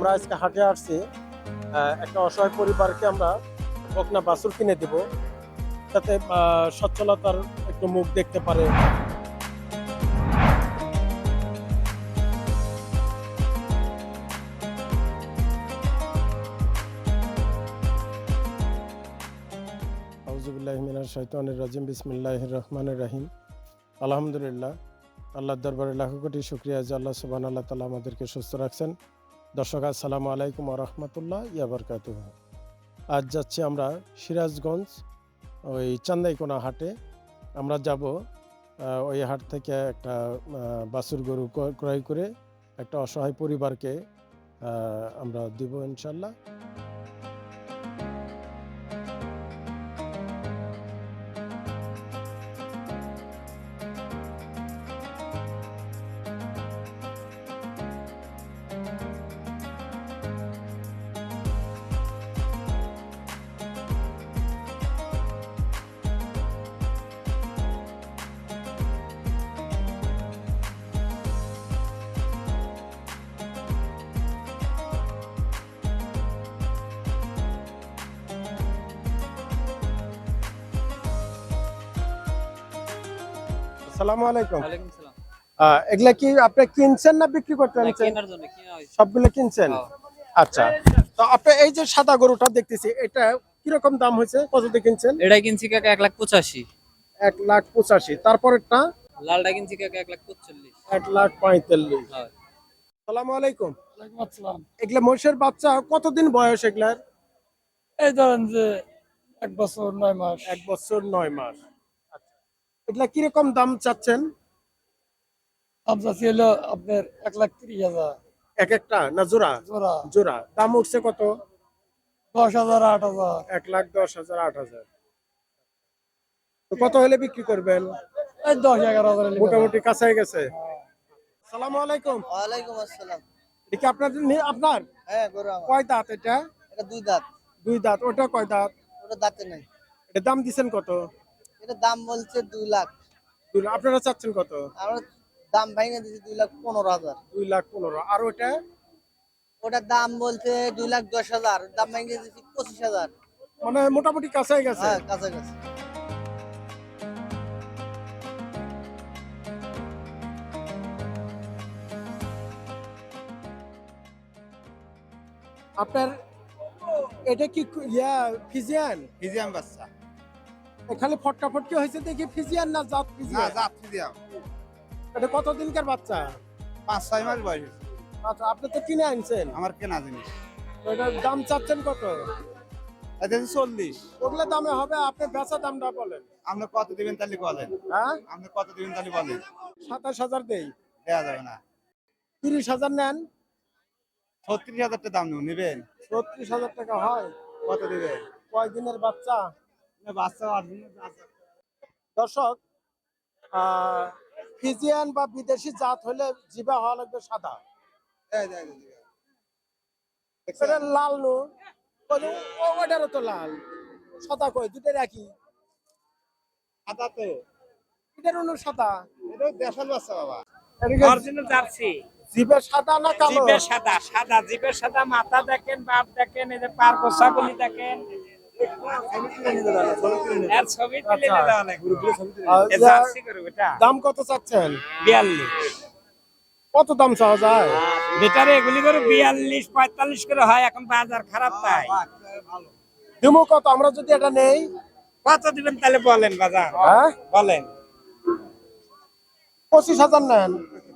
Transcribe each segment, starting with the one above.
আমরা আজকে হাটে আসছি। একটা অসহায় পরিবারকে আমরা বকনা বাছুর কিনে দিব, যাতে সচ্ছলতার একটু মুখ দেখতে পারে। রাজিম, বিসমিল্লাহির রহমানির রহিম। আলহামদুলিল্লাহ, আল্লাহর দরবারে লাখো কোটি শুক্রিয়া যে আল্লাহ সুবহান আল্লাহ তালা আমাদেরকে সুস্থ রাখছেন। দর্শক, আসসালামু আলাইকুম রহমতুল্লাহ ইয়াবরকাত আজ যাচ্ছি আমরা সিরাজগঞ্জ, ওই চান্দাইকোনা হাটে। আমরা যাব ওই হাট থেকে একটা বাসুর গরু ক্রয় করে একটা অসহায় পরিবারকে আমরা দিব ইনশাল্লাহ আসসালামু আলাইকুম। এগুলা কি আপনি কিনছেন না বিক্রি করতে আনছেন? সবগুলো কিনছেন? হ্যাঁ। আচ্ছা। তো আপনি এই যে সাদা গরুটা দেখতেছি এটা কীরকম দাম হয়েছে? কত দিয়ে কিনছেন? এটা কিনছি কাকা এক লাখ পঁচাশি। এক লাখ পঁচাশি। তারপরেরটা? লালটা কিনছি কাকা এক লাখ পঁচল্লিশ। এক লাখ পঁয়তাল্লিশ। হয়। সালামু আলাইকুম। আসসালাম। এগুলা মহিষের বাচ্চা কতদিন বয়স এগুলার? এই ধরেন যে এক বছর নয় মাস। এক বছর নয় মাস। এগুলা কীরকম দাম চাচ্ছেন? আমজা ছিল আপনার এক লাখ তিরিশ হাজার। এক একটা? না জোড়া? জোড়া। জোড়া। দাম উঠছে কত? দশ হাজার আট হাজার। এক লাখ দশ হাজার আট হাজার। তো কত হলে বিক্রি করবেন? এই দশ এগারো হাজার হলে মোটামুটি কাছাই গেছে। সালামু আলাইকুম। ওয়ালাইকুম আসসালাম। এটা কি আপনার আপনার? হ্যাঁ গরু আমার। কয় দাঁত এটা? এটা দুই দাঁত। দুই দাঁত। ওটা কয় দাঁত? ওটা দাঁতে নাই। এটা দাম দিছেন কত? এটা দাম বলছে দুই লাখ। দুই লাখ- আপনারা চাচ্ছেন কত? আমরা দাম ভেঙে দিচ্ছি দুই লাখ পনেরো হাজার। দুই লাখ পনেরো। আর ওটা ওটার দাম বলছে দুই লাখ দশ হাজার। দাম ভেঙে দিচ্ছি পঁচিশ হাজার। মানে মোটামুটি কাছাই গেছে। হ্যাঁ কাছাকাছি আপনার এটা কি ইয়া ফিজিয়ান? ফিজিয়াম বাচ্চা। খালি ফটকা ফটকি হয়েছে দেখি ফিজিয়ান না জাত না ফিজিয়ান জাত ফিজিয়াম এটা কত দিনকার বাচ্চা? পাঁচ ছয় মাস বয়স আচ্ছা আপনি তো কিনে আনছেন। আমার কেনা জিনিস। তো এটার দাম চাচ্ছেন কত? এটা চল্লিশ। ওগুলো দামে হবে আপনি বেচা দামটা বলেন। আপনি কত দিবেন তাহলে বলেন। হ্যাঁ? আপনি কত দিবেন তাহলে বলেন। সাতাশ হাজার দেই। দেওয়া যাবে না। তিরিশ হাজার নেন। ছত্রিশ হাজার টাকা দাম নেব নেবেন? ছত্রিশ হাজার টাকা হয়। কত দিবেন? কয় দিনের বাচ্চা? দর্শক ফিজিয়ান বা বিদেশি জাত হলে জিবা হওয়া লাগবে সাদা। এই যে, এই যে, এই যে। এটা লাল নো। ওটারও তো লাল। সাদা কই? দুটোর একই। সাদা তো এটার অন্য সাদা। এটা দেশাল বাচ্চা বাবা। Original jersey. জিবে সাদা না কালো? সাদা সাদা জিপের সাদা মাথা দেখেন বাপ দেখেন এই যে পার ছাগলি দেখেন। এর ছবি তুলে আচ্ছা। এটা। দাম কত চাচ্ছেন? বিয়াল্লিশ। কত দাম চাওয়া যায়? বেটারে এগুলি করে বিয়াল্লিশ পঁয়তাল্লিশ করে হয় এখন বাজার খারাপ তাই। দিমু কত? আমরা যদি এটা নেই? কত দিবেন তাহলে বলেন বাজার? হ্যাঁ? বলেন। পঁচিশ হাজার নেন।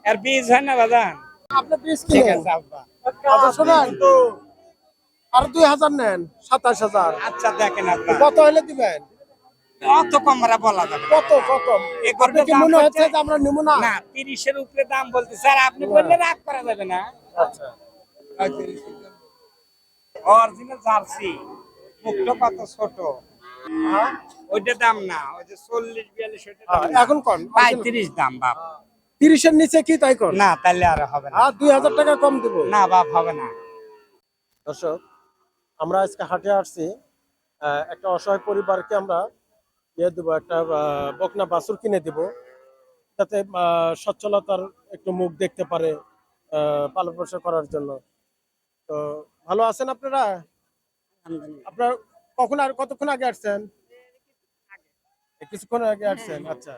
আর বীজ হয় না বাজার? আপনি পিস ঠিক কিনেন। আচ্ছা শোনেন। আর দুই হাজার নেন সাতাশ হাজার। আচ্ছা দেখেন কত হলে দিবেন? কম বলা যাবে কত কত? আপনি কি দাম মনে হচ্ছে হচ্ছে- যে আমরা নিব না? না তিরিশের উপরে দাম বলতে স্যার আপনি বললে রাগ করা যাবে না। আচ্ছা। অরিজিনাল জার্সি মুখটা কত ছোট? হ্যাঁ? ওইটা দাম না ওই যে চল্লিশ বিয়াল্লিশ না। এখন কোন? পঁয়ত্রিশ দাম বাপ। তিরিশের নিচে কি তাই কোন? না তাহলে আর হবে না। দুই হাজার টাকা কম দিব। না বাপ হবে না। দর্শক আমরা আজকে হাটে আসছি একটা অসহায় পরিবারকে আমরা ইয়ে দেবো একটা বকনা বাছুর কিনে দিব। যাতে সচ্ছলতার একটু মুখ দেখতে পারে পালন পোষণ করার জন্য। তো ভালো আছেন আপনারা? আপনার কখন আর কতক্ষণ আগে আসছেন? কিছুক্ষণ আগে আসছেন আচ্ছা।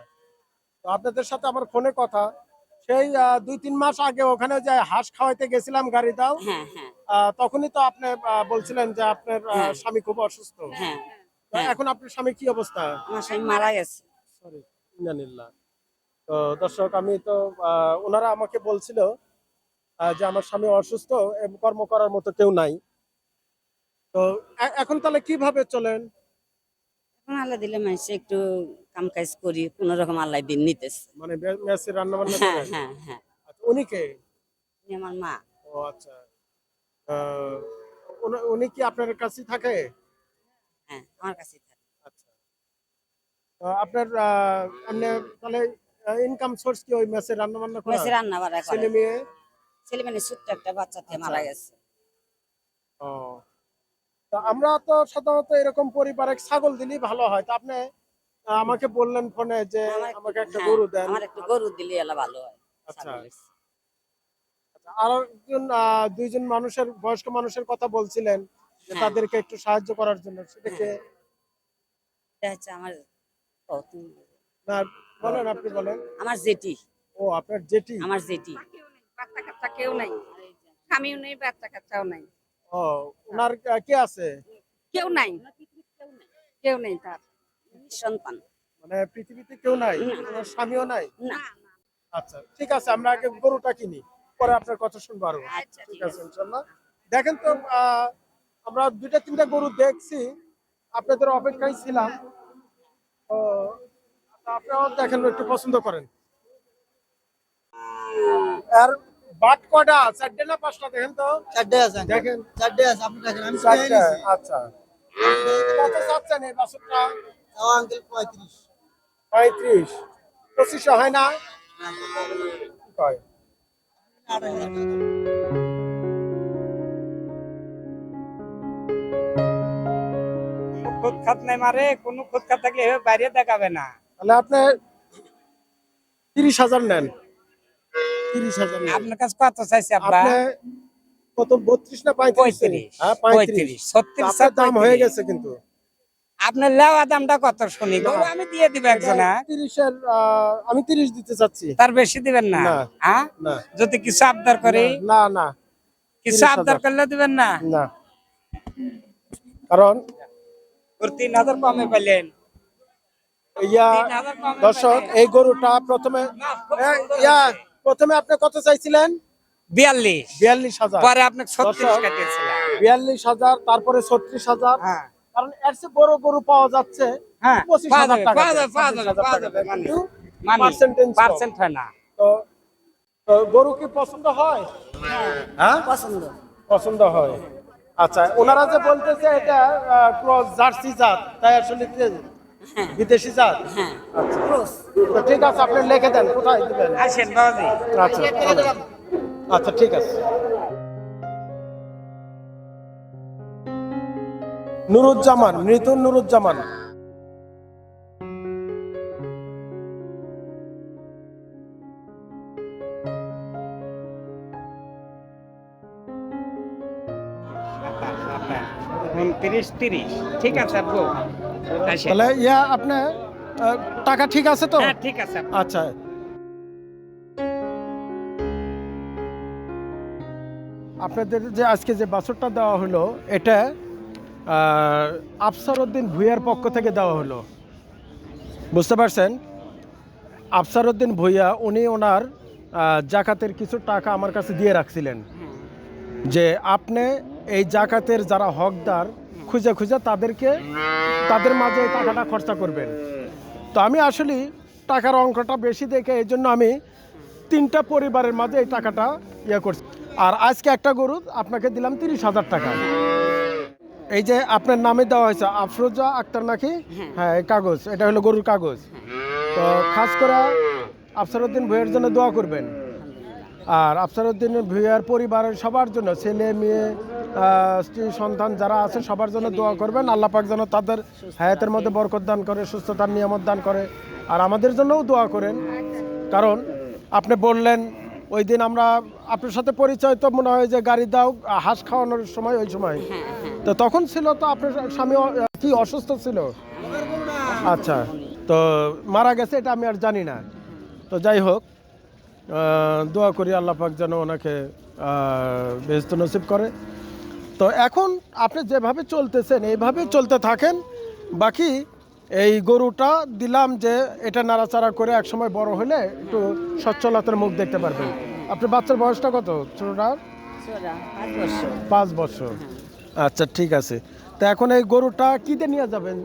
তো আপনাদের সাথে আমার ফোনে কথা। সেই দুই তিন মাস আগে ওখানে যে হাঁস খাওয়াইতে গেছিলাম গাড়ি দাও। হ্যাঁ হ্যাঁ। তখনই তো আপনি বলছিলেন যে আপনার হ্যাঁ। স্বামী খুব অসুস্থ। হ্যাঁ। হ্যাঁ। এখন আপনার স্বামী কি অবস্থা? আমার স্বামী মারা গেছে। সরি ইনানিল্লাহ তো দর্শক আমি তো ওনারা আমাকে বলছিল যে আমার স্বামী অসুস্থ কর্ম করার মতো কেউ নাই। তো এখন তাহলে কীভাবে চলেন? এখন আল্লাহ দিলে মানুষ একটু কাম কাজ করি কোন রকম আল্লাহ দিন নিতেছে। মানে মে- মেসে রান্না বান্না হ্যাঁ হ্যাঁ হ্যাঁ। আচ্ছা, উনি কে? আমার মা। ও আচ্ছা। উনি- কি আপনার কাছে থাকে? হ্যাঁ আমার কাছে থাকে। আচ্ছা। আপনার এমনি তাহলে ইনকাম সোর্স কি ওই মেসে রান্না বান্না করা? মেসে রান্না বাড়া করে। ছেলে মেয়ে? ছেলে ছোট্ট একটা বাচ্চাতে মারা গেছে। ও। তা আমরা তো সাধারণত এরকম পরিবারে ছাগল দিলেই ভালো হয়। তা আপনি আমাকে বললেন ফোনে যে আমাকে একটা হ্যাঁ, গরু দেন। আমার একটু গরু দিলে ভালো হয় আচ্ছা। আর একজন আহ, দুইজন মানুষের বয়স্ক মানুষের কথা বলছিলেন যে হ্যাঁ। তাদেরকে একটু সাহায্য করার জন্য। সেটাকে আমার। না বলেন আপনি বলেন। আমার জেটি ও আপনার জেটি আমার জেটি বাচ্চা কাচ্চা কেউ নাই। স্বামীও নেই বাচ্চা কাচ্চাও নাই। ও ওনার কে আছে? কেউ নাই। কেউ নেই তার। সন্তান। মানে পৃথিবীতে কেউ নাই? স্বামীও নাই? না। আচ্ছা ঠিক আছে আমরা আগে গরুটা কিনি। পরে আপনার কথা শুনব আরও। আচ্ছা ঠিক আছে ইনশাল্লাহ। দেখেন তো আহ, আমরা দুইটা তিনটা গরু দেখছি আপনাদের অপেক্ষায় ছিলাম। তো আপনারাও দেখেন একটু পছন্দ করেন। আর বাট কটা চারটে না পাঁচটা? দেখেন তো। চারটে আছে দেখেন। চারটে আছে আপনি দেখেন আমি চারটা আচ্ছা। কত চাচ্ছেন এই বাছুরটা? তাও আঙ্কেল পঁয়ত্রিশ। পঁয়ত্রিশ। পঁচিশশো হয় না? কয়? খুদ খাত নাই মারে কোনো খুদ খাত থাকলে এভাবে বাইরে দেখাবে না। তাহলে আপনি তিরিশ হাজার নেন। তিরিশ হাজার আপনার কাছে কত চাইছে আপনি কত বত্রিশ না পঁয়ত্রিশ? পঁয়ত্রিশ। হ্যাঁ পঁয়ত্রিশ। পঁয়ত্রিশ ছত্রিশ দাম হয়ে গেছে কিন্তু। আপনার লেওয়া দামটা কত শুনি? আমি দিয়ে দিব একজন হ্যাঁ? তিরিশের আমি তিরিশ দিতে চাচ্ছি। তার বেশি দিবেন না। হ্যাঁ? যদি কিছু আবদার করি? না না কিছু আবদার করলে দিবেন না? না। কারণ? তিন হাজার কমে পেলেন ইয়া দর্শক এই গরুটা প্রথমে ইয়া প্রথমে আপনি কত চাইছিলেন? বিয়াল্লিশ। বিয়াল্লিশ হাজার। পরে আপনি ছত্রিশ বিয়াল্লিশ হাজার তারপরে ছত্রিশ হাজার। হ্যাঁ। কারণ এর চেয়ে বড় গরু পাওয়া যাচ্ছে হ্যাঁ পঁচিশ হাজার টাকা মানে পার্সেন্টেজ পার্সেন্ট হয় না। তো তো গরু কি পছন্দ হয়? হ্যাঁ? পছন্দ। পছন্দ হয়। আচ্ছা ওনারা যে বলতেছে এটা ক্রস জার্সি জাত তাই আসলে বিদেশি জাত? হ্যাঁ আচ্ছা। ঠিক আছে আপনি লিখে দেন কোথায় দিবেন? আচ্ছা আচ্ছা ঠিক আছে। নুরুজ্জামান মৃত নুরুজ্জামান। উনত্রিশ তিরিশ। ঠিক আছে তাহলে ইয়া আপনার টাকা ঠিক আছে তো? হ্যাঁ ঠিক আছে আচ্ছা। আপনাদের যে আজকে যে বাছরটা দেওয়া হলো এটা আফসার উদ্দিন ভুইয়ার পক্ষ থেকে দেওয়া হলো। বুঝতে পারছেন? আফসার উদ্দিন ভুইয়া, উনি ওনার জাকাতের কিছু টাকা আমার কাছে দিয়ে রাখছিলেন। যে আপনি এই জাকাতের যারা হকদার, খুঁজে খুঁজে তাদেরকে, তাদের মাঝে এই টাকাটা খরচা করবেন। তো আমি আসলে টাকার অঙ্কটা বেশি দেখে এই জন্য আমি তিনটা পরিবারের মাঝে এই টাকাটা ইয়ে করছি। আর আজকে একটা গরু, আপনাকে দিলাম তিরিশ হাজার টাকা। এই যে আপনার নামে দেওয়া হয়েছে আফরোজা আক্তার নাকি? হ্যাঁ। এই কাগজ এটা হলো গরুর কাগজ। তো খাস করে আফসারউদ্দিন ভুইয়ের জন্য দোয়া করবেন। আর আফসারউদ্দিন ভুইয়ার পরিবারের সবার জন্য ছেলে মেয়ে স্ত্রী সন্তান যারা আছে সবার জন্য দোয়া করবেন। আল্লাহ পাক যেন তাদের হায়াতের মধ্যে বরকত দান করে সুস্থতার নিয়ামত দান করে আর আমাদের জন্যও দোয়া করেন। কারণ আপনি বললেন ওই দিন আমরা আপনার সাথে পরিচয় তো মনে হয় যে গাড়ি দাও হাঁস খাওয়ানোর সময় ওই সময়। হ্যাঁ হ্যাঁ। তো তখন ছিল তো আপনার স্বামী কি অসুস্থ ছিল? আচ্ছা তো মারা গেছে এটা আমি আর জানি না। তো যাই হোক দোয়া করি আল্লাহ পাক যেন ওনাকে বেহস্ত নসিব করে। তো এখন আপনি যেভাবে চলতেছেন এইভাবে চলতে থাকেন। বাকি এই গরুটা দিলাম যে এটা নাড়াচাড়া করে একসময় বড় হলে একটু সচ্ছলতার মুখ দেখতে পারবেন। আপনার বাচ্চার বয়সটা কত? ছোটটার? পাঁচ বছর। আচ্ছা ঠিক আছে। তা এখন এই গরুটা কিতে নিয়ে যাবেন?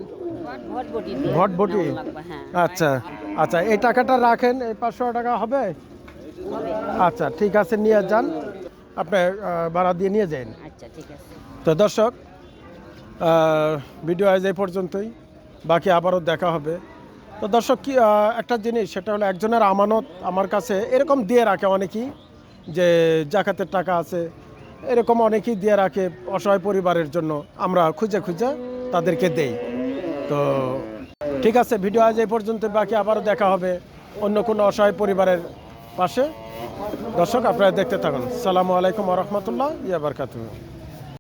ভটভটি হ্যাঁ। আচ্ছা আচ্ছা এই টাকাটা রাখেন এই পাঁচশো টাকা হবে? আচ্ছা ঠিক আছে নিয়ে যান। আপনি ভাড়া দিয়ে নিয়ে যান। আচ্ছা ঠিক আছে। তো দর্শক ভিডিও আজ এই পর্যন্তই। বাকি আবারও দেখা হবে। তো দর্শক, কি একটা জিনিস, সেটা হলো একজনের আমানত আমার কাছে এরকম দিয়ে রাখে অনেকেই, যে জাকাতের টাকা আছে, এরকম অনেকেই দিয়ে রাখে অসহায় পরিবারের জন্য। আমরা খুঁজে খুঁজে তাদেরকে দেই। তো ঠিক আছে, ভিডিও আজ এই পর্যন্ত, বাকি আবারও দেখা হবে অন্য কোনো অসহায় পরিবারের পাশে। দর্শক, আপনারা দেখতে থাকুন। সালামু আলাইকুম রহমতুল্লাহ ইয়াবার